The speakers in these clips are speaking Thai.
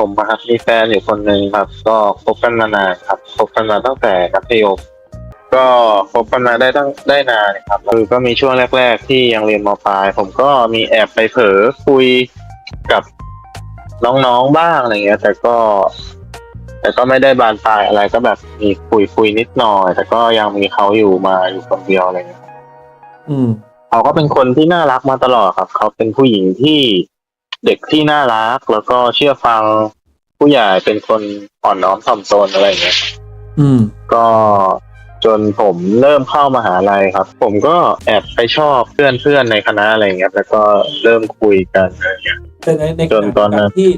ผมอะครับมีแฟนอยู่คนหนึ่งครับ ก็คบกันมานานครับคบกันมาตั้งแต่มัธยมก็คบกันมาได้ตั้งได้นานครับคือก็มีช่วงแรก ๆ ที่ยังเรียนมปลาย ผมก็มีแอบไปเผลอคุยกับน้องๆบ้างอะไรเงี้ย แต่ก็ แต่ก็ไม่ได้บานปลายอะไรก็แบบมีคุยคุยนิดหน่อย แต่ก็ยังมีเขาอยู่มาอยู่คนเดียวอะไรเงี้ยอืมเขาก็เป็นคนที่น่ารักมาตลอดครับ เขาเป็นผู้หญิงที่ เด็กที่น่ารักแล้วก็เชื่อฟังผู้ใหญ่เป็นคนอ่อนน้อมถ่อมตนอะไรอย่างเงี้ยอืม ก็จนผมเริ่มเข้ามาหาลัยครับ ผมก็แอบไปชอบเพื่อนเพื่อนๆในคณะอะไรอย่างเงี้ยแล้วก็เริ่มคุยกันอะไรอย่างเงี้ย แต่ในในขจนณะตอนนั้น ที่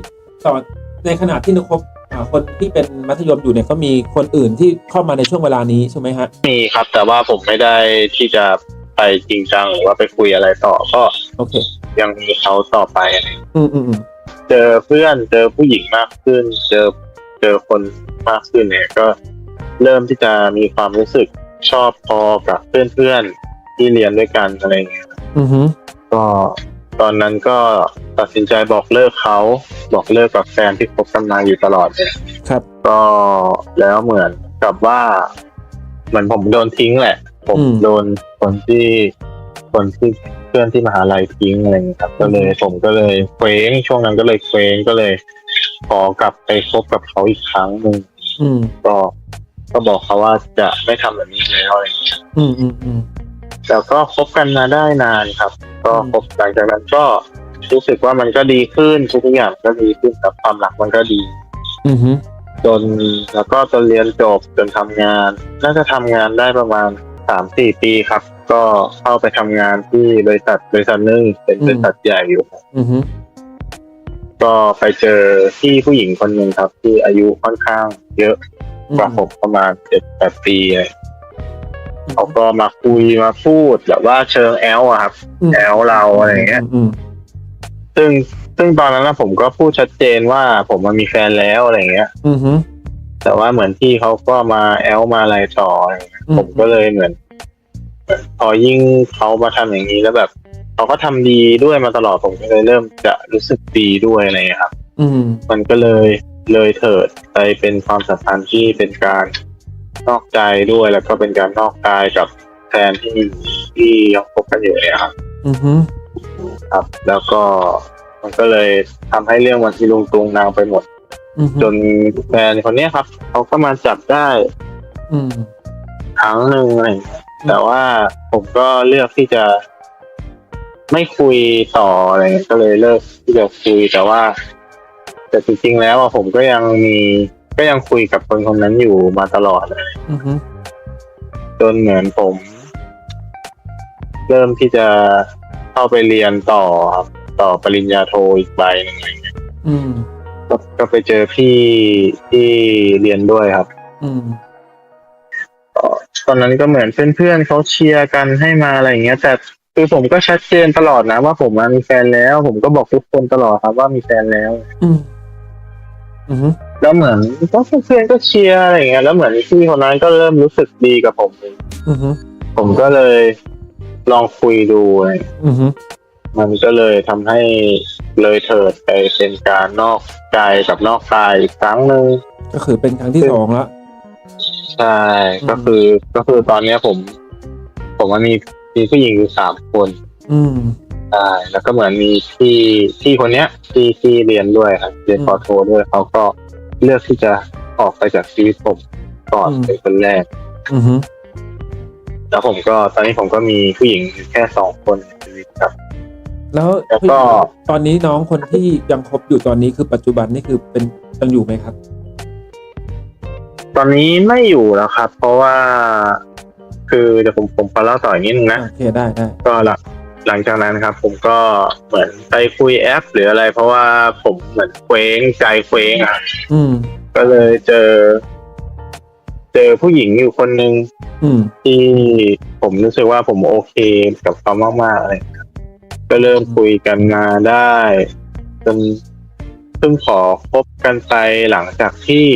ตอนในขณะที่นกคบอ่าคนที่เป็นมัธยมอยู่เนี่ยก็มีคนอื่นที่เข้ามาในช่วงเวลานี้ใช่ไหมฮะ มีครับ แต่ว่าผมไม่ได้ที่จะไปจริงจังหรือว่าไปคุยอะไรต่อก็ โอเค ยังมีเขาต่อไปอะไรอย่างเงี้ยอืมอืมอืมเจอเพื่อนเจอผู้หญิงมากขึ้น เจอเจอคนมากขึ้นเนี่ยก็เริ่มที่จะมีความรู้สึกชอบพอกับเพื่อนๆที่เรียนด้วยกันอะไรอย่างเงี้ยอือฮึก็ตอนนั้นก็ตัดสินใจบอกเลิกเขาบอกเลิกกับแฟนที่คบกันมาอยู่ตลอดเนี่ยครับ ก็แล้วเหมือนกับว่าเหมือนผมโดนทิ้งแหละ ผมอืม โดนคนที่คนที่เพื่อนที่มหาลัยทิ้งอะไรอย่างเงี้ยครับก็เลยผมก็เลยเคว้งช่วงนั้นก็เลยเคว้งก็เลย ขอกลับไปคบกับเขาอีกครั้งหนึ่งอืม ก็ก็บอกเขาว่าจะไม่ทำแบบนี้แล้วอะไรอย่างเงี้ย อืมอืมอืม แต่ก็คบกันมาได้นานครับ ก็อืมคบหลังจากนั้นก็รู้สึกว่ามันก็ดีขึ้นทุกๆอย่างก็ดีขึ้นแต่ความรักมันก็ดี อือฮึจนแล้วก็จนเรียนจบจนทำงาน น่าจะทำงานได้ประมาณ สามสี่ปีครับ ก็เข้าไปทำงานที่บริษัทบริษัทหนึ่งเป็นบริษัทใหญ่อยู่อือฮึก็ไปเจอที่ผู้หญิงคนหนึ่งครับ ที่อายุค่อนข้างเยอะกว่าผมประมาณเจ็ดแปดปีเลยเขาก็มาคุยมาพูดแบบว่าเชิงแอลอะครับอืมแอลเราอะไรอย่างเงี้ย อืมซึ่งซึ่งตอนนั้นนะผมก็พูดชัดเจนว่าผมมันมีแฟนแล้วอะไรอย่างเงี้ย อือฮึ แต่ว่าเหมือนที่เขาก็มาแอลมาอะไรต่ออะไรอย่างเงี้ยอืมผมก็เลยเหมือน พอยิ่งเขามาทำอย่างนี้แล้วแบบเขาก็ทำดีด้วยมาตลอดผมก็เลยเริ่มจะรู้สึกดีด้วยอะไรอย่างเงี้ยครับ อืมมันก็เลยเลยเถิดไปเป็นความสัมพันธ์ที่เป็นการนอกใจด้วยแล้วก็เป็นการนอกกายกับแฟนที่ที่ยังคบกันอยู่เนี่ยครับอือฮึครับ แล้วก็มันก็เลยทำให้เรื่องมันที่ลุงตุงนางไปหมด อือฮึจนแฟนคนเนี้ยครับเขาก็มาจับได้อืมครั้งหนึ่งอะไรอย่างเงี้ยแต่ว่าผมก็เลือกที่จะ ไม่คุยต่ออะไรเงี้ยก็เลยเลิกที่จะคุยแต่ว่า แต่จริงๆแล้วอะผมก็ยังมีก็ยังคุยกับคนคนนั้นอยู่มาตลอดเลยอือฮึจนเหมือนผม เริ่มที่จะเข้าไปเรียนต่อครับต่อปริญญาโทอีกใบหนึ่งอะไรเงี้ย อืม ก็ก็ไปเจอพี่ที่เรียนด้วยครับ อืมตอนนั้นก็เหมือนเพื่อนๆเขาเชียร์กันให้มาอะไรอย่างเงี้ย แต่คือผมก็ชัดเจนตลอดนะ ว่าผมอะมีแฟนแล้ว ผมก็บอกทุกคนตลอดครับว่ามีแฟนแล้ว อืมอือฮึแล้วเหมือนก็เพื่อนๆก็เชียร์อะไรอย่างเงี้ยแล้วเหมือนพี่คนนั้นก็เริ่มรู้สึกดีกับผมอือฮึผมก็เลยลองคุยดูอะไรอย่างเงี้ยอือฮึ มันก็เลยทำให้เลยเถิดไปเป็นการนอกใจกับนอกกายอีกครั้งหนึ่ง ก็คือเป็นครั้งที่สองละ ใช่ อืม ก็คือก็คือตอนเนี้ยผม ผมมันมีมีผู้หญิงอยู่สามคนอืม ใช่แล้วก็เหมือนมีพี่พี่คนเนี้ยที่ที่เรียนด้วยครับเรียนอืมปอโทด้วยเขาก็เลือกที่จะออกไปจากชีวิตผมก่อนอืม เป็นคนแรก อือฮึแล้วผมก็ตอนนี้ผมก็มีผู้หญิงแค่สองคนในชีวิตครับ แล้วแล้วก็ ตอนนี้น้องคนที่ยังคบอยู่ตอนนี้คือปัจจุบันนี่คือเป็นยังอยู่ไหมครับ ตอนนี้ไม่อยู่แล้วครับ เพราะว่า คือเดี๋ยวผมผมขอเล่าต่ออีกนิดนึงนะ โอเคได้ได้ก็หลังหลังจากนั้นครับ ผมก็เหมือนไปคุยแอป หรืออะไร เพราะว่าผมเหมือนเคว้งใจเคว้งอะ อืม ก็เลยเจอ เจอผู้หญิงอยู่คนหนึ่งอืม ที่ผมรู้สึกว่าผมโอเคกับเขามากๆเลยครับ ก็เริ่มคุยกันมาได้จนซึ่งขอคบกันไปหลังจากที่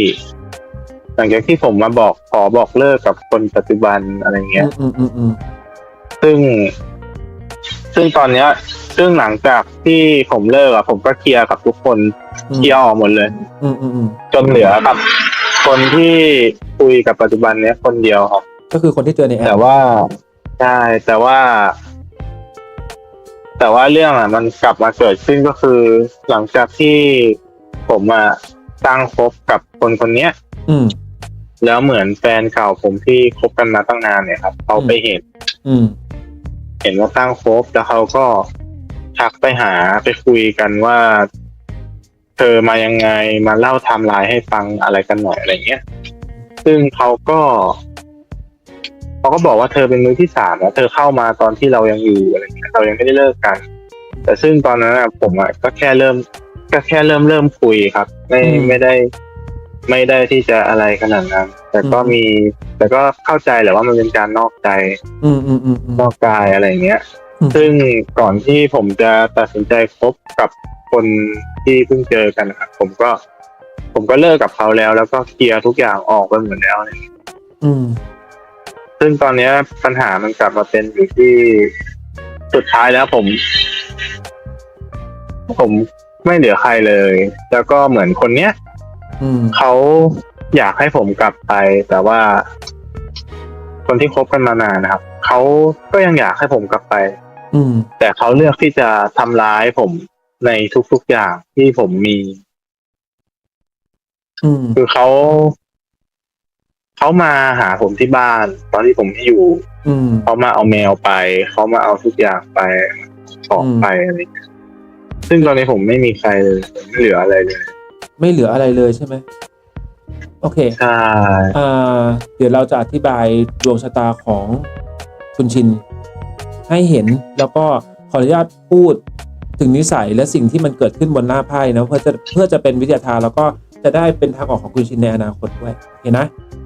หลังจากที่ผมมาบอกขอบอกเลิกกับคนปัจจุบันอะไรเงี้ย อืมอืมอืมซึ่ง ซึ่งตอนเนี้ย ซึ่งหลังจากที่ผมเลิกอะผมก็เคลียร์กับทุกคนอืมเคลียร์ออกหมดเลย อืมอืมอืมจนเหลือกับ คนที่คุยกับปัจจุบันเนี้ยคนเดียวครับ ก็คือคนที่เจอในแอแต่ปว่าใช่แต่ว่า แต่ว่าเรื่องอะมันกลับมาเกิดขึ้นก็คือ หลังจากที่ผมอะตั้งคบกับคนคนเนี้ย อืม แล้วเหมือนแฟนเก่าผมที่คบกันมาตั้งนานเนี่ยครับเขาไปเห็น อืม เห็นว่าตั้งคบแล้วเขาก็ทักไปหาไปคุยกันว่า เธอมายังไงมาเล่าไทม์ไลน์ให้ฟังอะไรกันหน่อยอะไรเงี้ย ซึ่งเขาก็ เขาก็บอกว่าเธอเป็นมือที่สามแล้วเธอเข้ามาตอนที่เรายังอยู่อะไรเงี้ยเรายังไม่ได้เลิกกัน แต่ซึ่งตอนนั้นอะผมอะก็แค่เริ่ม ก็แค่เริ่มเริ่มคุยครับ ไม่อืม ไม่ได้ ไม่ได้ที่จะอะไรขนาดนั้นแต่ก็อืมมี แต่ก็เข้าใจแหละว่ามันเป็นการนอกใจอืมอืมอืมอืม นอกกายอะไรเงี้ย อืม ซึ่งก่อนที่ผมจะตัดสินใจคบกับคนที่เพิ่งเจอกันนะครับผมก็ ผมก็เลิกกับเขาแล้ว แล้วก็เคลียร์ทุกอย่างออกไปหมดแล้วอะไรเงี้ยอืม ซึ่งตอนเนี้ยปัญหามันกลับมาเป็นอยู่ที่สุดท้ายแล้วผม ผมไม่เหลือใครเลย แล้วก็เหมือนคนเนี้ยอืมเขาอยากให้ผมกลับไป แต่ว่า คนที่คบกันมานานนะครับเขาก็ยังอยากให้ผมกลับไป อืม แต่เขาเลือกที่จะทำร้ายผมในทุกๆอย่างที่ผมมี อืม คือเขา เขามาหาผมที่บ้าน ตอนที่ผมไม่อยู่อืม เขามาเอาแมวไป เขามาเอาทุกอย่างไปของอืม ไปอะไรอย่างเงี้ยซึ่งตอนนี้ผมไม่มีใครเลยผมไม่เหลืออะไรเลยไม่เหลืออะไรเลยใช่ไหมโอเค ใช่อ่าเดี๋ยวเราจะอธิบายดวงชะตาของคุณชิน ให้เห็นแล้วก็ขออนุญาตพูดถึงนิสัยและสิ่งที่มันเกิดขึ้นบนหน้าไพ่นะเพื่อจะเพื่อจะเป็นวิทยาทานแล้วก็จะได้เป็นทางออกของคุณชินในอนาคตด้วยเห็นนะอะ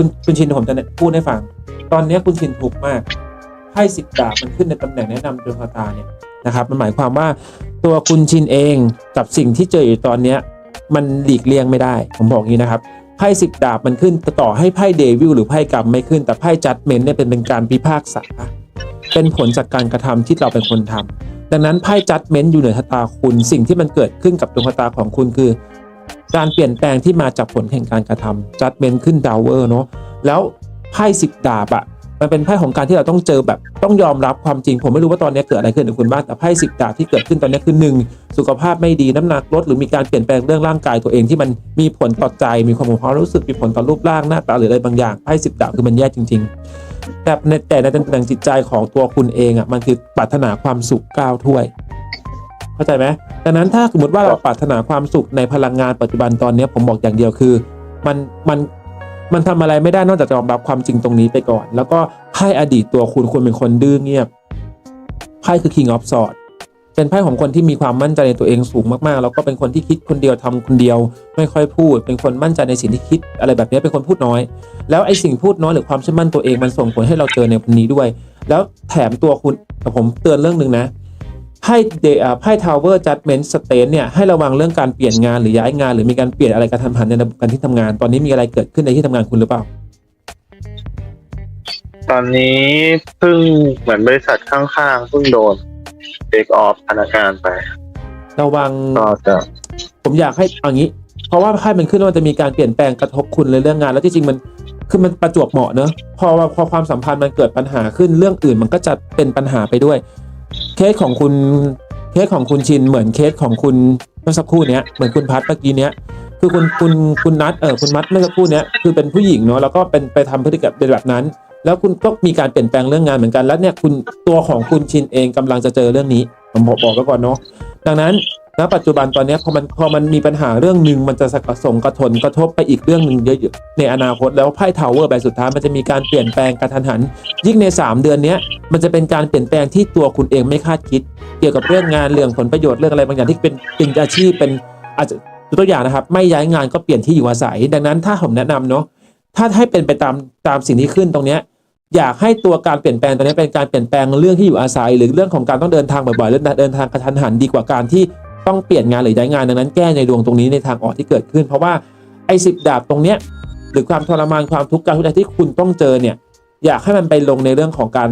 คุณคุณชินผมจะพูดให้ฟัง ตอนนี้คุณชินทุกมากไพ่สิบดาบมันขึ้นในตำแหน่งแนะนำดวงชะตาเนี่ยนะครับ มันหมายความว่าตัวคุณชินเองกับสิ่งที่เจออยู่ตอนเนี้ยมันหลีกเลี่ยงไม่ได้ ผมบอกงี้นะครับไพ่สิบดาบมันขึ้นต่อให้ไพ่เดวิลหรือไพ่กรรมไม่ขึ้น แต่ไพ่จัดเมนเนี่ยเป็นเป็นการพิพากษา เป็นผลจากการกระทำที่เราเป็นคนทำดังนั้นไพ่จัดเมนอยู่เหนือชะตาคุณสิ่งที่มันเกิดขึ้นกับดวงชะตาของคุณคือ การเปลี่ยนแปลงที่มาจากผลแห่งการกระทำจัดเมนขึ้นดาวเวอร์เนาะแล้วไพ่สิบดาบอะมันเป็นไพ่ของการที่เราต้องเจอแบบต้องยอมรับความจริง ผมไม่รู้ว่าตอนนี้เกิดอะไรขึ้นกับคุณบ้างแต่ไพ่สิบดาบที่เกิดขึ้นตอนนี้คือหนึ่งสุขภาพไม่ดีน้ำหนักลดหรือมีการเปลี่ยนแปลงเรื่องร่างกายตัวเองที่มันมีผลต่อใจมีความความรู้สึกมีผลต่อรูปร่างหน้าตาหรืออะไรบางอย่างไพ่สิบดาบคือมันแย่จริง ๆ แต่ในแต่ในตำแหน่งจิตใจของตัวคุณเองอะมันคือปรารถนาความสุขก้าวถ้วย เข้าใจไหมดังนั้นถ้าสมมติว่าเราปรารถนาความสุขในพลังงานปัจจุบันตอนนี้ผมบอกอย่างเดียวคือ มันมันมันทำอะไรไม่ได้นอกจากจะยอมรับความจริงตรงนี้ไปก่อน แล้วก็ไพ่อดีตตัวคุณคุณเป็นคนดื้อเงียบไพ่คือ King of Swords เป็นไพ่ของคนที่มีความมั่นใจในตัวเองสูงมากๆ แล้วก็เป็นคนที่คิดคนเดียวทำคนเดียว ไม่ค่อยพูด เป็นคนมั่นใจในสิ่งที่คิดอะไรแบบนี้เป็นคนพูดน้อย แล้วไอ้สิ่งพูดน้อยหรือความเชื่อมั่นตัวเองมันส่งผลให้เราเจอในวันนี้ด้วย แล้วแถมตัวคุณแต่ผมเตือนเรื่องหนึ่งนะไพ่เดอ่าไพ่ทาวเวอร์จัดเมนต์สเตนเนี่ยให้ระวังเรื่องการเปลี่ยนงานหรือย้ายงาน หรือมีการเปลี่ยนอะไรกระทันหันในระบบการที่ทำงาน ตอนนี้มีอะไรเกิดขึ้นในที่ทำงานคุณหรือเปล่า ตอนนี้เพิ่งเหมือนบริษัทข้างๆเพิ่งโดนเทคออฟพนักงานไประวังก็จะผมอยากให้เอางี้ เพราะว่าไพ่มันขึ้นว่ามันจะมีการเปลี่ยนแปลงกระทบคุณในเรื่องงาน แล้วที่จริงมันคือมันประจวบเหมาะเนอะพอพอความสัมพันธ์มันเกิดปัญหาขึ้นเรื่องอื่นมันก็จะเป็นปัญหาไปด้วย เคสของคุณเคสของคุณชินเหมือนเคสของคุณเมื่อสักครู่เนี้ยเหมือนคุณพัดเมื่อกี้เนี้ยคือคุณคุณคุณนัดเออคุณมัดเมื่อสักครู่เนี้ยคือเป็นผู้หญิงเนาะแล้วก็เป็นไปทำพฤติกรรมเป็นแบบนั้น แล้วคุณก็มีการเปลี่ยนแปลงเรื่องงานเหมือนกันแล้วเนี่ยคุณตัวของคุณชินเองกำลังจะเจอเรื่องนี้ผมบอกบอกไว้ก่อนเนาะดังนั้น ณปัจจุบันตอนนี้พอมันพอมันมีปัญหาเรื่องหนึ่งมันจะสะส่งกระทนกระทบไปอีกเรื่องหนึ่งเยอะๆในอนาคตแล้วไพ่ทาวเวอร์ใบสุดท้ายมันจะมีการเปลี่ยนแปลงกระทันหัน ยิ่งใน 3 เดือนนี้มันจะเป็นการเปลี่ยนแปลงที่ตัวคุณเองไม่คาดคิด เกี่ยวกับเรื่องงานเรื่องผลประโยชน์เรื่องอะไรบางอย่างที่เป็นเป็นอาชีพเป็นอาจจะตัวอย่างนะครับ ไม่ย้ายงานก็เปลี่ยนที่อยู่อาศัย ดังนั้นถ้าผมแนะนำเนาะถ้าให้เป็นไปตามตามสิ่งที่ขึ้นตรงเนี้ยอยากให้ตัวการเปลี่ยนแปลงตัวนี้เป็นการเปลี่ยนแปลงเรื่องที่อยู่อาศัย หรือเรื่องของการต้องเดินทางบ่อยๆหรือเดินทางกระทันหันดีกว่าการที่ ต้องเปลี่ยนงานหรือย้ายงานดังนั้นแก้ในดวงตรงนี้ในทางออกที่เกิดขึ้น เพราะว่าไอ้สิบดาบตรงเนี้ยหรือความทรมานความทุกข์การทุกข์ใจที่คุณต้องเจอเนี่ยอยากให้มันไปลงในเรื่องของการ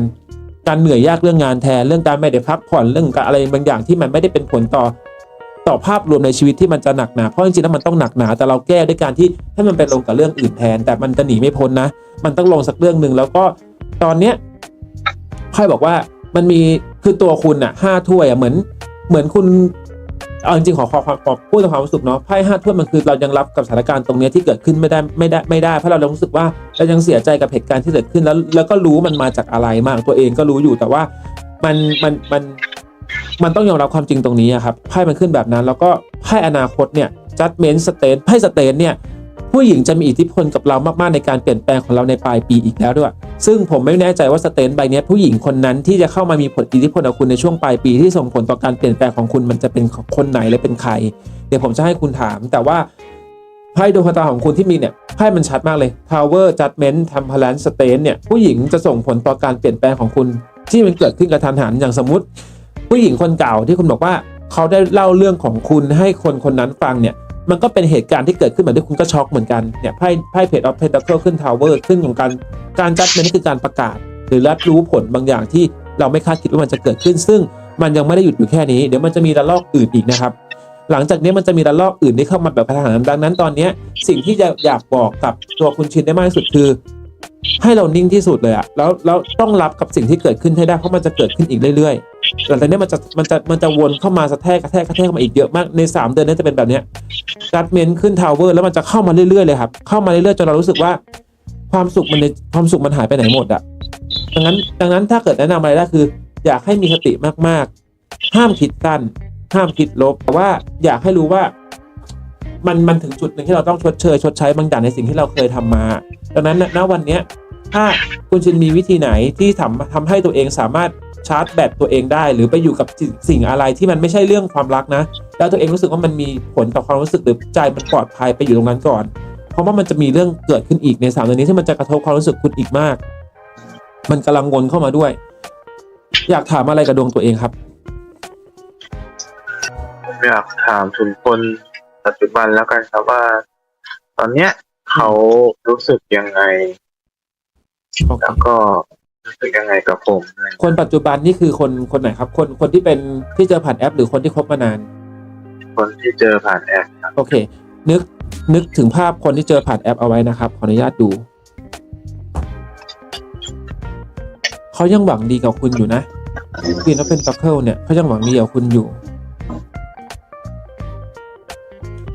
การเหนื่อยยากเรื่องงานแทนเรื่องการไม่ได้พักผ่อนเรื่องการอะไรบางอย่างที่มันไม่ได้เป็นผลต่อต่อภาพรวมในชีวิตที่มันจะหนักหนา เพราะจริงๆแล้วมันต้องหนักหนา แต่เราแก้ด้วยการที่ให้มันไปลงกับเรื่องอื่นแทน แต่มันจะหนีไม่พ้นนะ มันต้องลงสักเรื่องหนึ่งแล้วก็ตอนเนี้ยไพ่บอกว่ามันมีคือตัวคุณอะห้าถ้วยอะเหมือน เหมือนคุณ เอาจริงๆขอขอความพูดถึงความรู้สึกเนาะไพ่ห้าถ้วยมันคือเรายังรับกับสถานการณ์ตรงนี้ที่เกิดขึ้นไม่ได้ไม่ได้ไม่ได้เพราะเรารู้สึกว่าเรายังเสียใจกับเหตุการณ์ที่เกิดขึ้นแล้ว แล้วก็รู้มันมาจากอะไรมากตัวเองก็รู้อยู่แต่ว่ามันมันมันมันต้องยอมรับความจริงตรงนี้ครับไพ่มันขึ้นแบบนั้น แล้วก็ไพ่อนาคตเนี่ยจัดเมนสเตนไพ่สเตนเนี่ย ผู้หญิงจะมีอิทธิพลกับเรามากๆในการเปลี่ยนแปลงของเราในปลายปีอีกแล้วด้วย ซึ่งผมไม่แน่ใจว่าสเตนใบนี้ผู้หญิงคนนั้นที่จะเข้ามามีผลอิทธิพลกับคุณในช่วงปลายปีที่ส่งผลต่อการเปลี่ยนแปลงของคุณมันจะเป็นคนไหนและเป็นใคร เดี๋ยวผมจะให้คุณถาม แต่ว่าไพ่ดวงชะตาของคุณที่มีเนี่ยไพ่มันชัดมากเลย Tower Judgment Temperance State เนี่ยผู้หญิงจะส่งผลต่อการเปลี่ยนแปลงของคุณที่มันเกิดขึ้นกระทันหันอย่างสมมติ ผู้หญิงคนเก่าที่คุณบอกว่าเขาได้เล่าเรื่องของคุณให้คนคนนั้นฟังเนี่ย มันก็เป็นเหตุการณ์ที่เกิดขึ้นเหมือนที่คุณก็ช็อกเหมือนกันเนี่ยไพ่ไพ่เพจออฟเพนทัคเคิลขึ้นทาวเวอร์ขึ้นของการการจัดเมนคือการประกาศ หรือรับรู้ผลบางอย่างที่เราไม่คาดคิดว่ามันจะเกิดขึ้น ซึ่งมันยังไม่ได้หยุดอยู่แค่นี้ เดี๋ยวมันจะมีระลอกอื่นอีกนะครับ หลังจากนี้มันจะมีระลอกอื่นที่เข้ามาแบบกระทันหันดังนั้นตอนนี้สิ่งที่จะอยากบอกกับตัวคุณชินได้มากที่สุดคือ ให้เรานิ่งที่สุดเลยอะแล้วแล้วต้องรับกับสิ่งที่เกิดขึ้นให้ได้เพราะมันจะเกิดขึ้นอีกเรื่อยๆ หลังจากนี้มันจะมันจะมันจะวนเข้ามาสะแทกกระแทกกระแทกเข้ามาอีกเยอะมากใน 3 เดือนนี้จะเป็นแบบนี้ยการเมนขึ้นทาวเวอร์แล้วมันจะเข้ามาเรื่อยๆเลยครับ เข้ามาเรื่อยๆจนเรารู้สึกว่า ความสุขมันในความสุขมันหายไปไหนหมดอะดังนั้นดังนั้นถ้าเกิดแนะนำอะไรได้คือ อยากให้มีสติมากๆ ห้ามคิดสั้นห้ามคิดลบ แต่ว่าอยากให้รู้ว่ามันมันถึงจุดหนึ่งที่เราต้องชดเชย ชดใช้บางอย่างในสิ่งที่เราเคยทำมา ดังนั้นณวันเนี้ยถ้าคุณชินมีวิธีไหนที่ทำทำให้ตัวเองสามารถ ชาร์จแบตตัวเองได้ หรือไปอยู่กับสิ่งสิ่งอะไรที่มันไม่ใช่เรื่องความรักนะ แล้วตัวเองรู้สึกว่ามันมีผลต่อความรู้สึกหรือใจมันปลอดภัยไปอยู่ตรงนั้นก่อน เพราะว่ามันจะมีเรื่องเกิดขึ้นอีกในสามเดือนนี้ที่มันจะกระทบความรู้สึกคุณอีกมาก มันกำลังวนเข้ามาด้วย อยากถามอะไรกับดวงตัวเองครับผมอยากถามถึงคนปัจจุบันแล้วกันครับว่า ตอนเนี้ยเขารู้สึกยังไงโอเคแล้วก็ รู้สึกยังไงกับผมอะไรคนปัจจุบันนี่คือคนคนไหนครับ คนคนที่เป็นที่เจอผ่านแอป หรือคนที่คบมานาน คนที่เจอผ่านแอปครับโอเค นึกนึกถึงภาพคนที่เจอผ่านแอปเอาไว้นะครับ ขออนุญาตดู เขายังหวังดีกับคุณอยู่นะควีนอเป็นตัคเคิลเนี่ยเขายังหวังดีกับคุณอยู่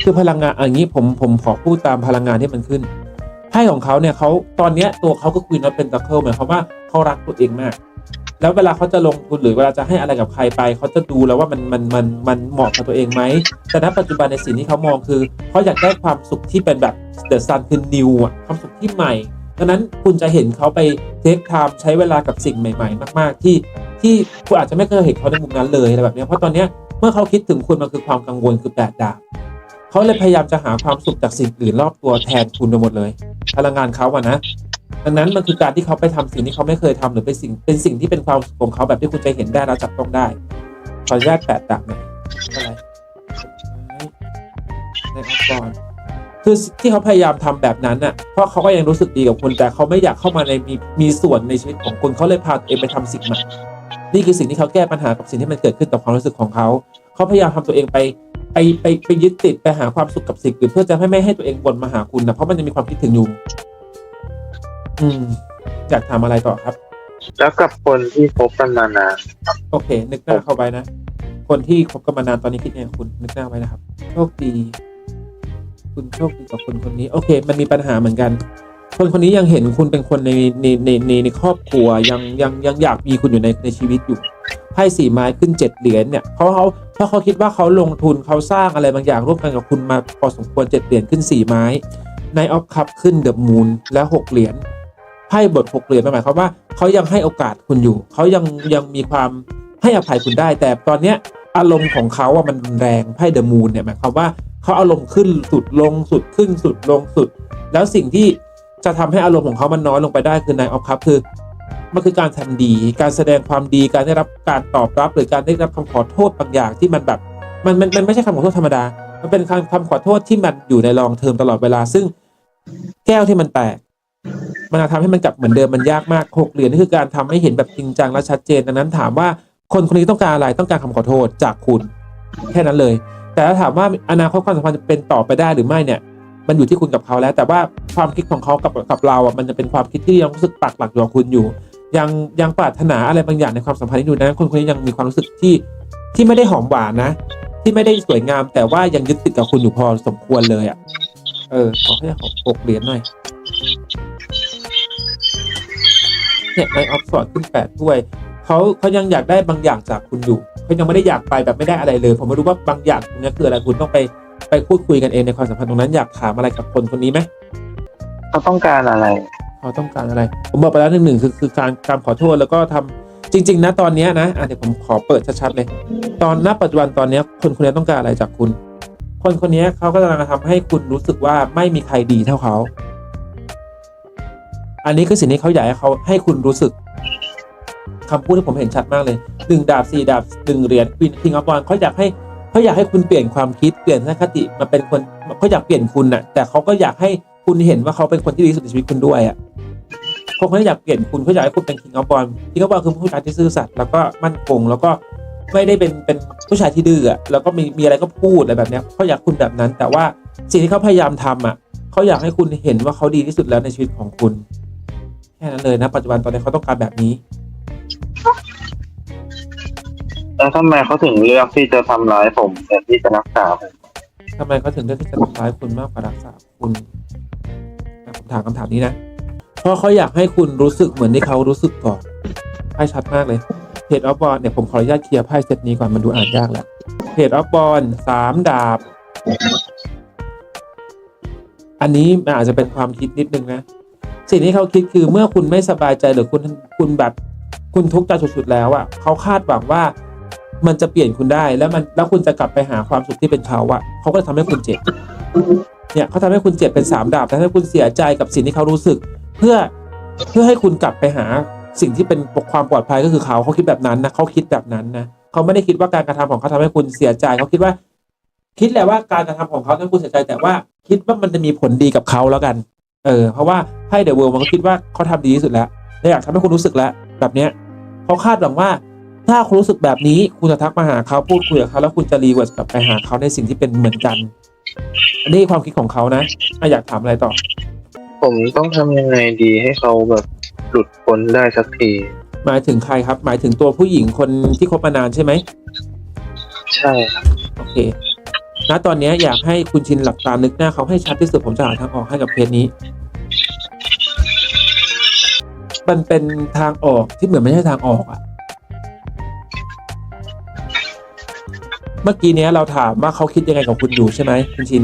คือพลังงานอันนี้ผมผมขอพูดตามพลังงานที่มันขึ้น ไพ่ของเขาเนี่ยเขาตอนเนี้ยตัวเขาก็ควีนอเป็นตัคเคิลหมายความว่าเขารักตัวเองมาก แล้วเวลาเขาจะลงทุนหรือเวลาจะให้อะไรกับใครไปเขาจะดูแล้วว่ามันมันมันมันเหมาะกับตัวเองไหมแต่ณปัจจุบันในสิ่งที่เขามองคือเขาอยากได้ความสุขที่เป็นแบบ the sun คือ new อะความสุขที่ใหม่ดังนั้นคุณจะเห็นเขาไปเทคไทม์ใช้เวลากับสิ่งใหม่ ๆ มาก ๆ ที่ที่คุณอาจจะไม่เคยเห็นเขาในมุมนั้นเลยอะไรแบบนี้เพราะตอนเนี้ยเมื่อเขาคิดถึงคุณมันคือความกังวลคือแปดดาบ เขาเลยพยายามจะหาความสุขจากสิ่งอื่นรอบตัวแทนคุณไปหมดเลย พลังงานเขาอะนะดังนั้นมันคือการที่เขาไปทำสิ่งที่เขาไม่เคยทำหรือเป็นสิ่งเป็นสิ่งที่เป็นความสุขของเขาแบบที่คุณจะเห็นได้และจับต้องได้ขออนุญาตแปดดาบหน่อยอะไรในอัพกรคือที่เขาพยายามทำแบบนั้นน่ะเพราะเขาก็ยังรู้สึกดีกับคุณแต่เขาไม่อยากเข้ามาในมีมีส่วนในชีวิตของคุณเขาเลยพาตัวเองไปทำสิ่งใหม่นี่คือสิ่งที่เขาแก้ปัญหากับสิ่งที่มันเกิดขึ้นกับความรู้สึกของเขา เขาพยายามทำตัวเองไป ไปไปไปยึดติดไปหาความสุขกับสิ่งอื่นเพื่อจะให้ไม่ให้ตัวเองวนมาหาคุณนะเพราะมันจะมีความคิดถึงอยู่ อืม อยากถามอะไรต่อครับ แล้วกับคนที่คบกันมานานโอเค นึกหน้าเข้าไว้นะ คนที่คบกันมานานตอนนี้คิดยังไงกับคุณ นึกหน้าไว้นะครับโชคดี คุณโชคดีกับคนคนนี้ โอเค มันมีปัญหาเหมือนกัน คนคนนี้ยังเห็นคุณเป็นคนในในในในในครอบครัวยังยังยังอยากมีคุณอยู่ในในชีวิตอยู่ไพ่สี่ไม้ขึ้นเจ็ดเหรียญเนี่ยเพราะเขาเพ ราะเขาคิดว่าเขาลงทุนเขาสร้างอะไรบางอย่างร่วมกันกับคุณมาพอสมควรเจ็ดเหรียญขึ้นสี่ไม้ในออฟคัพขึ้นเดอะมูนและหกเหรียญไพ่บทหกเหรียญหมายความว่าเขายังให้โอกาสคุณอยู่ เขายังยังมีความให้อภัยคุณได้ แต่ตอนเนี้ยอารมณ์ของเขาอะมันแรงไพ่เดอะมูนเนี่ยหมายความว่าเขาอารมณ์ขึ้นสุดลงสุดขึ้นสุดลงสุด แล้วสิ่งที่จะทำให้อารมณ์ของเขามันน้อยลงไปได้คือในออฟคัพคือ มันคือการทำดี การแสดงความดีการได้รับการตอบรับ หรือการได้รับคำขอโทษบางอย่างที่มันแบบมันมันมันไม่ใช่คำขอโทษธรรมดา มันเป็นคำคำขอโทษที่มันอยู่ในรองเทอมตลอดเวลา ซึ่งแก้วที่มันแตก มันจะทำให้มันกลับเหมือนเดิมมันยากมากหกเหรียญนี่คือการทำให้เห็นแบบจริงจังและชัดเจนดังนั้นถามว่าคนคนนี้ต้องการอะไรต้องการคำขอโทษจากคุณ แค่นั้นเลย แต่ถ้าถามว่าอนาคตความสัมพันธ์จะเป็นต่อไปได้หรือไม่เนี่ย มันอยู่ที่คุณกับเขาแล้ว แต่ว่าความคิดของเขากับกับเราอะมันจะเป็นความคิดที่ยังรู้สึกปักหลักอยู่กับคุณอยู่ ยังยังปรารถนาอะไรบางอย่างในความสัมพันธ์นี้อยู่นะคนคนนี้ยังมีความรู้สึกที่ที่ไม่ได้หอมหวานนะ ที่ไม่ได้สวยงาม แต่ว่ายังยึดติดกับคุณอยู่พอสมควรเลยอะ เออขอแค่ขอหกเหรียญหน่อยเนี่ยในออฟสอดขึ้นแปดด้วยเขาเขายังอยากได้บางอย่างจากคุณอยู่เขายังไม่ได้อยากไปแบบไม่ได้อะไรเลย ผมไม่รู้ว่าบางอย่างตรงนี้คืออะไรคุณต้องไปไปพูดคุยกันเองในความสัมพันธ์ตรงนั้นอยากถามอะไรกับคนคนนี้ไหมเขาต้องการอะไร เขาต้องการอะไร ผมบอกไปแล้วหนึ่งหนึ่งคือคือการการขอโทษแล้วก็ทำจริง ๆ นะตอนนี้นะอะเดี๋ยวผมขอเปิดชัดๆเลย ตอนณปัจจุบันตอนนี้คนคนนี้ต้องการอะไรจากคุณ คนคนนี้เขาก็กำลังทำให้คุณรู้สึกว่าไม่มีใครดีเท่าเขา อันนี้คือสิ่งที่เขาอยากให้เขาให้คุณรู้สึกคำพูดที่ผมเห็นชัดมากเลยหนึ่งดาบสี่ดาบหนึ่งเหรียญพิงพิงอัพบอลเขาอยากให้เขาอยากให้คุณเปลี่ยนความคิดเปลี่ยนทัศนคติมาเป็นคนเขาอยากเปลี่ยนคุณน่ะแต่เขาก็อยากให้คุณเห็นว่าเขาเป็นคนที่ดีสุดในชีวิตคุณด้วยอะ เขาไม่ได้อยากเปลี่ยนคุณเขาอยากให้คุณเป็นคิงอัพบอลคิงอัพบอลคือผู้ชายที่ซื่อสัตย์แล้วก็มั่นคงแล้วก็ไม่ได้เป็นเป็นผู้ชายที่ดื้ออะแล้วก็มีมีอะไรก็พูดอะไรแบบเนี้ยเขาอยากคุณแบบนั้น แต่ว่าสิ่งที่เขาพยายามทำอะเขาอยากให้คุณเห็นว่าเขาดีที่สุดแล้วในชีวิตของคุณ แค่นั้นเลยนะ ปัจจุบันตอนนี้เขาต้องการแบบนี้ แล้วทำไมเขาถึงเลือกที่จะทำร้ายผมแต่ที่จะรักษาผมทำไมเขาถึงเลือกที่จะทำร้ายคุณมากกว่ารักษาคุณอะผมถามคำถามนี้นะ เพราะเขาอยากให้คุณรู้สึกเหมือนที่เขารู้สึกก่อนไพ่ชัดมากเลยเพจออฟบอลเนี่ยผมขออนุญาตเคลียร์ไพ่เซตนี้ก่อนมันดูอ่านยากแล้วเพจออฟบอลสามดาบ อันนี้มันอาจจะเป็นความคิดนิดนึงนะ สิ่งที่เขาคิดคือเมื่อคุณไม่สบายใจหรือคุณคุณแบบคุณทุกข์ใจสุดๆแล้วอะเขาคาดหวังว่ามันจะเปลี่ยนคุณได้แล้วมันแล้วคุณจะกลับไปหาความสุขที่เป็นเขาอะเขาก็จะทำให้คุณเจ็บเนี่ยเขาทำให้คุณเจ็บเป็นสามดาบทำให้คุณเสียใจกับสิ่งที่เขารู้สึก เพื่อเพื่อให้คุณกลับไปหาสิ่งที่เป็นความปลอดภัยก็คือเขาเขาคิดแบบนั้นนะเขาคิดแบบนั้นนะเขาไม่ได้คิดว่าการกระทำของเขาทำให้คุณเสียใจเขาคิดว่า คิดแหละว่าการกระทำของเขาทำให้คุณเสียใจ แต่ว่าคิดว่ามันจะมีผลดีกับเขาแล้วกัน เออ เพราะว่าไพ่เดอะเวิร์มันก็คิดว่าเขาทำดีที่สุดแล้วและอยากทำให้คุณรู้สึกแล้วแบบเนี้ยเขาคาดหวังว่า ถ้าคุณรู้สึกแบบนี้คุณจะทักมาหาเขาพูดคุยกับเขาแล้วคุณจะรีเวิร์สกลับไปหาเขาในสิ่งที่เป็นเหมือนกัน อันนี้ความคิดของเขานะอะอยากถามอะไรต่อ ผมต้องทำยังไงดีให้เขาแบบหลุดพ้นได้สักที หมายถึงใครครับ หมายถึงตัวผู้หญิงคนที่คบมานานใช่ไหมใช่ครับโอเคณตอนนี้อยากให้คุณชินหลับตานึกหน้าเขาให้ชัดที่สุดผมจะหาทางออกให้กับเคสนี้ มันเป็นทางออกที่เหมือนไม่ใช่ทางออกอะเมื่อกี้เนี้ยเราถามว่าเขาคิดยังไงกับคุณอยู่ใช่ไหมคุณชิน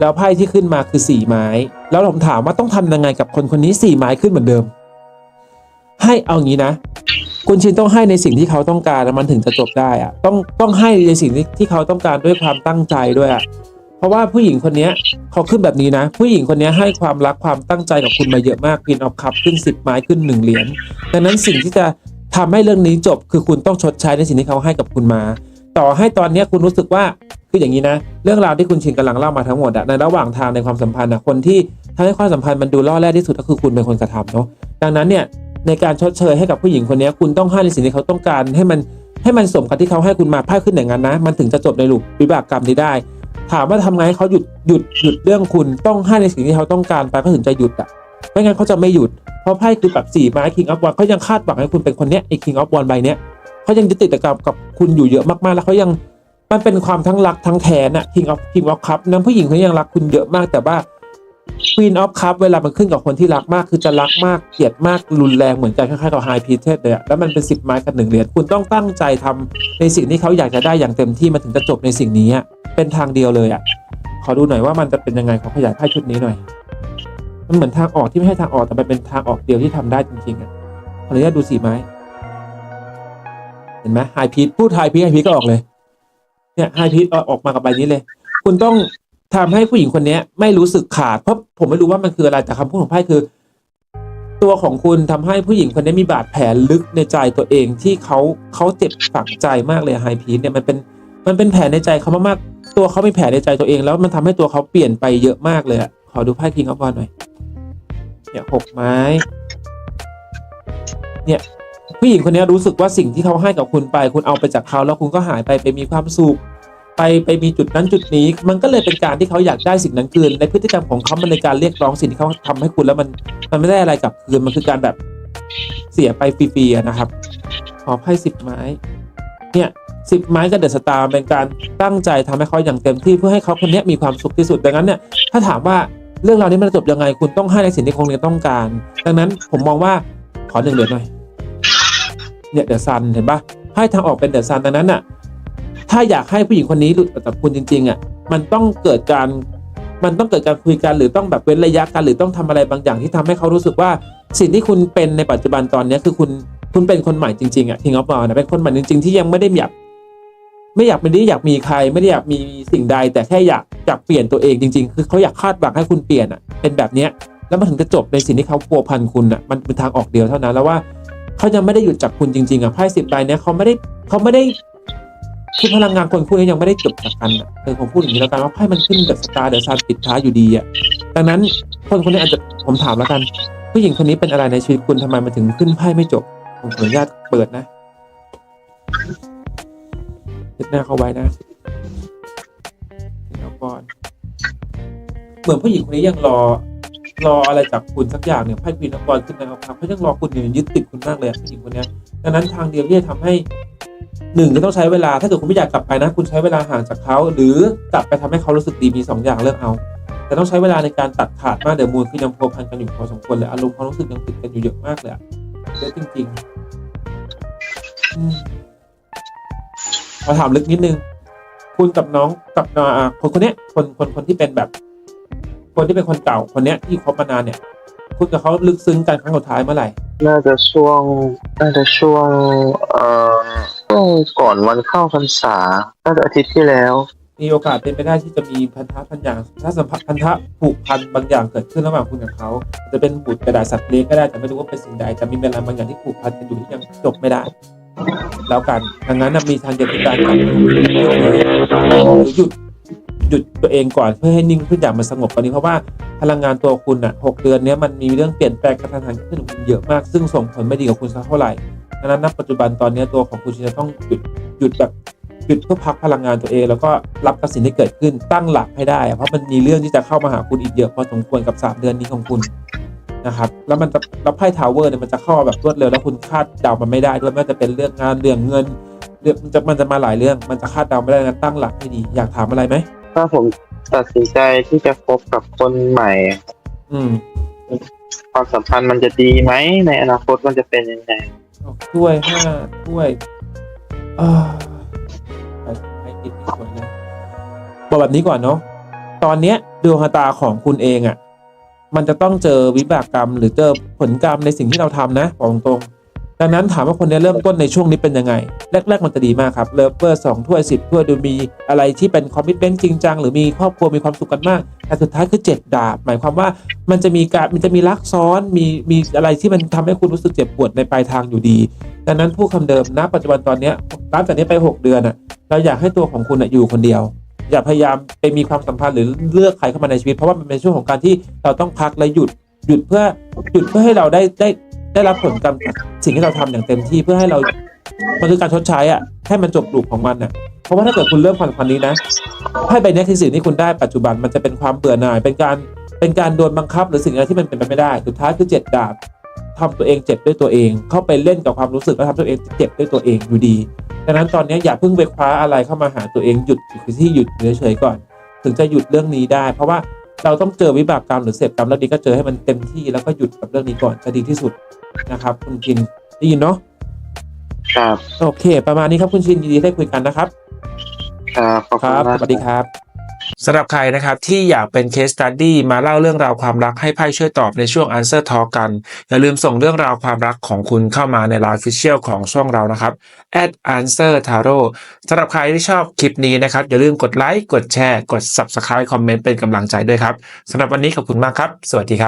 แล้วไพ่ที่ขึ้นมาคือสี่ไม้ แล้วผมถามว่าต้องทำยังไงกับคนคนนี้สี่ไม้ขึ้นเหมือนเดิม ให้เอางี้นะ คุณชินต้องให้ในสิ่งที่เขาต้องการแล้วมันถึงจะจบได้อะต้องต้องให้ในสิ่งที่ที่เขาต้องการด้วยความตั้งใจด้วยอะเพราะว่าผู้หญิงคนนี้เขาขึ้นแบบนี้นะ ผู้หญิงคนนี้ให้ความรักความตั้งใจกับคุณมาเยอะมากพินออฟคัพขึ้นสิบไม้ขึ้นหนึ่งเหรียญดังนั้นสิ่งที่จะทำให้เรื่องนี้จบคือคุณต้องชดใช้ในสิ่งที่เขาให้กับคุณมา ต่อให้ตอนนี้คุณรู้สึกว่า คืออย่างนี้นะ เรื่องราวที่คุณชินกำลังเล่ามาทั้งหมดอะในระหว่างทางในความสัมพันธ์อะคนที่ทำให้ความสัมพันธ์มันดูล่อแร่ที่สุดก็คือคุณเป็นคนกระทำเนาะดังนั้นเนี่ยในการชดเชยให้กับผู้หญิงคนนี้คุณต้องให้ในสิ่งที่เขาต้องการ ให้มันให้มันสมกับที่เขาให้คุณมาไพ่ขึ้นอย่างนั้นนะ มันถึงจะจบในลูกวิบากกรรมนี้ได้ ถามว่าทำไงให้เขาหยุดหยุดหยุดเรื่องคุณต้องให้ในสิ่งที่เขาต้องการไปเขาถึงจะหยุดอะไม่งั้นเขาจะไม่หยุดเพราะไพ่คือแบบสี่ไม้ king of one เขายังคาดหวังให้คุณเป็นคนเนี้ยไอ้ king of one ใบเนี้ยเขายังจะติดกับกับคุณอยู่เยอะมากๆแล้วเขายัง มันเป็นความทั้งรักทั้งแค้นอะ king of king of cup นั้นผู้หญิงเขายังรักคุณเยอะมากแต่ว่า Queen of Cup เวลามันขึ้นกับคนที่รักมาก คือจะรักมากเกลียดมากรุนแรงเหมือนกันคล้ายๆกับ High p r i e s t e s เลยอะแล้วมันเป็นสิบไม้กับหนึ่งเหรียญคุณต้องตั้งใจทำในสิ่งที่เขาอยากจะได้อย่างเต็มที่มันถึงจะจบในสิ่งนี้เป็นทางเดียวเลยอะขอดูหน่อยว่ามันจะเป็นยังไงขอขยายไพ่ชุดนี้หน่อย มันเหมือนทางออกที่ไม่ใช่ทางออกแต่มันเป็นทางออกเดียวที่ทำได้จริงๆอะขออนุญาตดูสีไม้เห็นไหมไฮพีทพูดไฮพีทไฮพีทก็ออกเลย เนี่ยไฮพีทออกมากับใบนี้เลย คุณต้องทำให้ผู้หญิงคนนี้ไม่รู้สึกขาดเพราะผมไม่รู้ว่ามันคืออะไรแต่คำพูดของไพ่คือ ตัวของคุณทำให้ผู้หญิงคนนี้มีบาดแผลลึกในใจตัวเองที่เขาเขาเจ็บฝังใจมากเลยไฮพีทเนี่ยมันเป็นมันเป็นแผลในใจเขามากๆตัวเขามีแผลในใจตัวเอง แล้วมันทำให้ตัวเขาเปลี่ยนไปเยอะมากเลยอะขอดูไพ่คิงออฟวันหน่อยเนี่ยหกไม้เนี่ยผู้หญิงคนนี้รู้สึกว่าสิ่งที่เขาให้กับคุณไป คุณเอาไปจากเขาแล้วคุณก็หายไปไปมีความสุข ไปไปมีจุดนั้นจุดนี้ มันก็เลยเป็นการที่เขาอยากได้สิ่งนั้นคืนในพฤติกรรมของเขามันในการเรียกร้องสิ่งที่เขาทำให้คุณแล้วมันมันไม่ได้อะไรกลับคืนมันคือการแบบเสียไปฟรีๆนะครับ ขอให้สิบไม้ เนี่ยสิบไม้กับเดอะสตาร์เป็นการตั้งใจทำให้เขาอย่างเต็มที่เพื่อให้เขาคนนี้มีความสุขที่สุดดังนั้นเนี่ยถ้าถามว่าเรื่องราวนี้มันจะจบยังไงคุณต้องให้ในสิ่งที่คนนี้ต้องการ ดังนั้นผมมองว่าขอหนึ่งเหรียญหน่อยเนี่ยเดอะซันเห็นปะให้ทางออกเป็นเดอะซันดังนั้นน่ะ ถ้าอยากให้ผู้หญิงคนนี้หลุดออกจากคุณจริงๆอะมันต้องเกิดการมันต้องเกิดการคุยกันหรือต้องแบบเว้นระยะกันหรือต้องทำอะไรบางอย่างที่ทำให้เขารู้สึกว่าสิ่งที่คุณเป็นในปัจจุบันตอนนี้คือคุณคุณเป็นคนใหม่จริงๆอะทิ้งออฟมานะเป็นคนใหม่จริงๆที่ยังไม่ได้อยากไม่อยากไม่ได้อยากมีใคร ไม่ได้อยากมีสิ่งใด แต่แค่อยากอยากเปลี่ยนตัวเองจริง ๆ คือเขาอยากคาดหวังให้คุณเปลี่ยนอะเป็นแบบเนี้ยแล้วมันถึงจะจบในสิ่งที่เขาพัวพันคุณอะมันเป็นทางออกเดียวเท่านั้นแล้วว่าเขายังไม่ได้หยุดจากคุณจริงๆอะไพ่สิบใบเนี้ยเขาไม่ได้เขาไม่ได้ คือพลังงานคนคู่นี้ยังไม่ได้จบจากกันอะเออผมพูดอย่างนี้แล้วกันว่าไพ่มันขึ้นแบบสตาร์เดอะซันปิดท้ายอยู่ดีอะดังนั้นคนคนนี้อาจจะผมถามแล้วกัน ผู้หญิงคนนี้เป็นอะไรในชีวิตคุณทำไมมันถึงขึ้นไพ่ไม่จบ ผมขออนุญาตเปิดนะติดหน้าเขาไว้นะเดี๋ยวก่อนเหมือนผู้หญิงคนนี้ยังรอ รออะไรจากคุณสักอย่างเนี่ยไพ่ปีนักรขึ้นนะครับเขายังรอคุณอยู่ยึดติดคุณมากเลยผู้หญิงคนนี้ดังนั้นทางเดียวที่จะทำให้ หนึ่งก็ต้องใช้เวลาถ้าเกิดคุณไม่อยากกลับไปนะ คุณใช้เวลาห่างจากเขาหรือกลับไปทำให้เขารู้สึกดีมีสองอย่างเลือกเอา แต่ต้องใช้เวลาในการตัดขาดมากเดี๋ยวมูลคือยังพัวพันกันอยู่พอสมควรเลยอารมณ์ความรู้สึกยังติดกันอยู่เยอะมากเลยเยอะจริงๆมขอถามลึกนิดนึง คุณกับน้องกับน้องอ่าคนคนนี้คนคนคนที่เป็นแบบ คนที่เป็นคนเก่าคนเนี้ยที่คบมานานเนี่ย คุณกับเขาลึกซึ้งกันครั้งสุดท้ายเมื่อไหร่ น่าจะช่วง น่าจะช่วง เอ่อ ช่วงก่อนวันเข้าพรรษาน่าจะอาทิตย์ที่แล้ว มีโอกาสเป็นไปได้ที่จะมีพันธะพันอย่างถ้าสัมพันธ์พันธะผูกพันบางอย่างเกิดขึ้นระหว่างคุณกับเขาอาจจะเป็นบุตรกระดาษสัตว์เลี้ยงก็ได้แต่ไม่รู้ว่าเป็นสิ่งใดจะมีเวลาบางอย่างที่ผูกพันกันอยู่ที่ยังจบไม่ได้ แล้วกันดังนั้นนะมีทางเดียวคือการกลับไปหรือหยุดหยุดตัวเองก่อนเพื่อให้นิ่งเพื่อย่างมันสงบกว่านี้เพราะว่าพลังงานตัวคุณอะหกเดือนเนี้ยมันมีเรื่องเปลี่ยนแปลงกระทันหันขึ้นของคุณเยอะมาก ซึ่งส่งผลไม่ดีกับคุณสักเท่าไหร่ ดังนั้นณปัจจุบันตอนเนี้ยตัวของคุณจะต้องหยุดหยุดแบบหยุดเพื่อพักพลังงานตัวเอง แล้วก็รับกับสิ่งที่เกิดขึ้นตั้งหลักให้ได้อะเพราะมันมีเรื่องที่จะเข้ามาหาคุณอีกเยอะพอสมควรกับสามเดือนนี้ของคุณนะครับแล้วมันจะแล้วไพ่ทาวเวอร์เนี่ยมันจะเข้ามาแบบรวดเร็วแล้วคุณคาดเดามันไม่ได้ด้วยไม่ว่าจะเป็นเรื่องงานเรื่องเงินเรื่องมันจะมันจะมาหลายเรื่อง มันจะคาดเดาไม่ได้นะตั้งหลักให้ดี อยากถามอะไรไหมถ้าผมตัดสินใจที่จะคบกับคนใหม่ อืมความสัมพันธ์มันจะดีไหมในอนาคตมันจะเป็นยังไง เอาถ้วยห้าถ้วยอ่าไปให้ติดไม่สวยเลยบอกแบบนี้ก่อนเนาะตอนเนี้ยดวงตาของคุณเองอะ่ะ มันจะต้องเจอวิบากกรรม หรือเจอผลกรรมในสิ่งที่เราทำนะบอกตรงๆ ดังนั้นถามว่าคนนี้เริ่มต้นในช่วงนี้เป็นยังไง แรก ๆ มันจะดีมากครับเลิฟเวอร์สองถ้วยสิบถ้วยดูมีอะไรที่เป็นคอมมิชเมนต์จริงจัง หรือมีครอบครัวมีความสุขกันมาก แต่สุดท้ายคือเจ็ดดาบ หมายความว่ามันจะมีการมันจะมีรักซ้อนมีมีอะไรที่มันทำให้คุณรู้สึกเจ็บปวดในปลายทางอยู่ดี ดังนั้นผู้คำเดิมณปัจจุบันตอนนี้ยนับจากนี้ไป 6 เดือนอะเราอยากให้ตัวของคุณอะอยู่คนเดียวอย่าพยายามไปมีความสัมพันธ์หรือเลือกใครเข้ามาในชีวิต เพราะว่ามันเป็นช่วงของการที่เราต้องพักและหยุดหยุดเพื่อหยุดเพื่อให้เราได้ได้ ได้รับผลกรรมจากสิ่งที่เราทำอย่างเต็มที่เพื่อให้เรามันคือการชดใช้อะให้มันจบลูปของมันอะเพราะว่าถ้าเกิดคุณเริ่มความสัมพันนี้นะไพ่ใบเนี้ยคือสิ่งที่คุณได้ปัจจุบันมันจะเป็นความเบื่อหน่าย เป็นการเป็นการโดนบังคับหรือสิ่งอะไรที่มันเป็นไปไม่ได้ สุดท้ายคือเจ็ดดาบทำตัวเองเจ็บด้วยตัวเอง เข้าไปเล่นกับความรู้สึกแล้วทำตัวเองเจ็บด้วยตัวเองอยู่ดีดังนั้นตอนนี้อย่าเพิ่งไปคว้าอะไรเข้ามาหาตัวเองหยุดที่หยุดเฉยๆก่อน ถึงจะหยุดเรื่องนี้ได้ เพราะว่า เราต้องเจอวิบากกรรมหรือเสพกรรมแล้วดีก็เจอให้มันเต็มที่แล้วก็หยุดกับเรื่องนี้ก่อนจะดีที่สุดนะครับ คุณชินได้ยินเนาะครับโอเค ประมาณนี้ครับคุณชินยินดีได้คุยกันนะครับ ครับขอบคคุณรับมาก สวัสดีครับ สำหรับใครนะครับที่อยากเป็นเคสตัดดี้มาเล่าเรื่องราวความรักให้ไพ่ช่วยตอบในช่วง answer talk กัน อย่าลืมส่งเรื่องราวความรักของคุณเข้ามาใน Line Official ของช่องเรานะครับ at answer tarot สำหรับใครที่ชอบคลิปนี้นะครับ อย่าลืมกดไลค์กดแชร์ กด subscribe คอมเมนต์เป็นกำลังใจด้วยครับสำหรับวันนี้ขอบคุณมากครับ สวัสดีครับ